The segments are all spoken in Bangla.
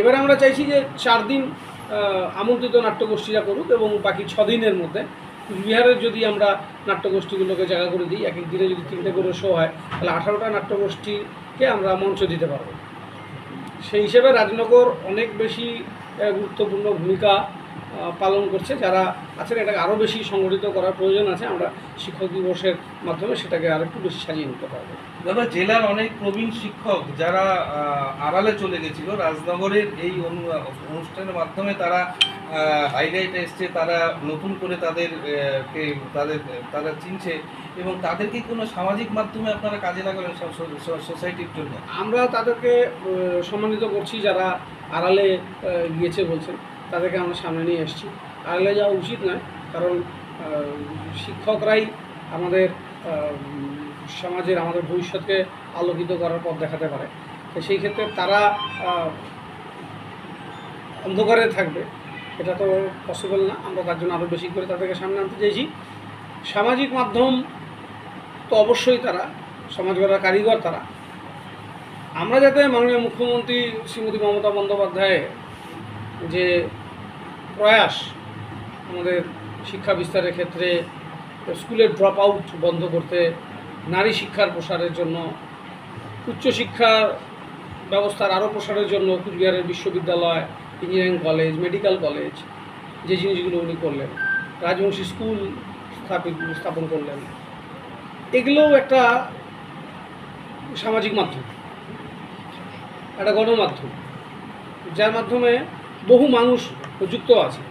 এবারে আমরা চাইছি যে চার দিন আমন্ত্রিত নাট্যগোষ্ঠীরা করুক এবং বাকি ছদিনের দিনের মধ্যে বিহারের যদি আমরা নাট্যগোষ্ঠীগুলোকে জায়গা করে দিই এক এক দিনে যদি তিনটে করে শো হয়, তাহলে আঠারোটা নাট্যগোষ্ঠীকে আমরা মঞ্চ দিতে পারব। সেই হিসেবে রাজনগর অনেক বেশি গুরুত্বপূর্ণ ভূমিকা পালন করছে। যারা আছেন এটাকে আরও বেশি সংগঠিত করার প্রয়োজন আছে। আমরা শিক্ষক দিবসের মাধ্যমে সেটাকে আরেকটু বেশি সাজিয়ে নিতে পারব। দাদা জেলার অনেক প্রবীণ শিক্ষক যারা আড়ালে চলে গেছিল রাজনগরের এই অনুষ্ঠানের মাধ্যমে তারা হাইলাইট এসছে তারা নতুন করে তাদের কে তাদের তারা চিনছে এবং তাদেরকে কোনো সামাজিক মাধ্যমে আপনারা কাজে সো- সোসাইটির জন্য? আমরা তাদেরকে সম্মানিত করছি যারা আড়ালে গিয়েছে বলছেন। তাদেরকে আমরা সামনে নিয়ে এসেছি। আগলে যাওয়া উচিত নয়, কারণ শিক্ষকরাই আমাদের সমাজের, আমাদের ভবিষ্যৎকে আলোকিত করার পথ দেখাতে পারে। তো সেই ক্ষেত্রে তারা অন্ধকারে থাকবে, এটা তো পসিবল না। আমরা তার জন্য আরও বেশি করে তাদেরকে সামনে আনতে চাইছি। সামাজিক মাধ্যম তো অবশ্যই তারা, সমাজ গড়ার কারিগর তারা। আমরা যাতে মাননীয় মুখ্যমন্ত্রী শ্রীমতী মমতা বন্দ্যোপাধ্যায়ের যে প্রয়াস আমাদের শিক্ষা বিস্তারের ক্ষেত্রে স্কুলের ড্রপ আউট বন্ধ করতে, নারী শিক্ষার প্রসারের জন্য উচ্চশিক্ষার ব্যবস্থার আরও প্রসারের জন্য কুচবিহারের বিশ্ববিদ্যালয় ইঞ্জিনিয়ারিং কলেজ মেডিকেল কলেজ যে জিনিসগুলো উনি করলেন, রাজবংশী স্কুল স্থাপিত, স্থাপন করলেন, এগুলোও একটা সামাজিক মাধ্যম, একটা গণমাধ্যম, যার মাধ্যমে বহু মানুষ যুক্ত আছে।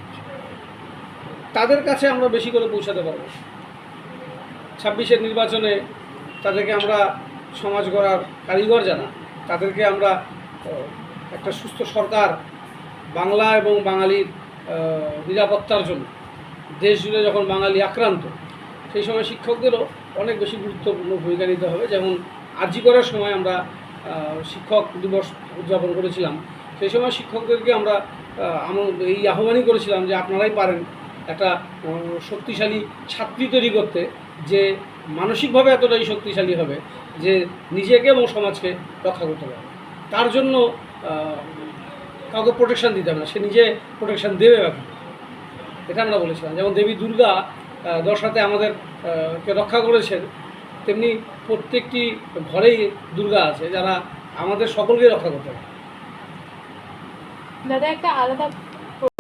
তাদের কাছে আমরা বেশি করে পৌঁছাতে পারব। ছাব্বিশের নির্বাচনে তাদেরকে আমরা সমাজ গড়ার কারিগর জানা তাদেরকে আমরা একটা সুস্থ সরকার, বাংলা এবং বাঙালির নিরাপত্তার জন্য, দেশ জুড়ে যখন বাঙালি আক্রান্ত, সেই সময় শিক্ষকদেরও অনেক বেশি গুরুত্বপূর্ণ ভূমিকা নিতে হবে। যেমন আর্জি করার সময় আমরা শিক্ষক দিবস উদযাপন করেছিলাম। সেই সময় শিক্ষকদেরকে আমরা এই আহ্বানই করেছিলাম যে আপনারাই পারেন একটা শক্তিশালী ছাত্রী তৈরি করতে, যে মানসিকভাবে এতটাই শক্তিশালী হবে যে নিজেকে এবং সমাজকে রক্ষা করতে পারবে তার জন্য কাউকে প্রোটেকশান দিতে হবে না, সে নিজে প্রোটেকশান দেবে ব্যাপার এটা আমরা বলেছিলাম। যেমন দেবী দুর্গা দশাতে আমাদের কে রক্ষা করেছেন, তেমনি প্রত্যেকটি ঘরেই দুর্গা আছে, যারা আমাদের সকলকে রক্ষা করতে পারে। দাদা একটা আলাদা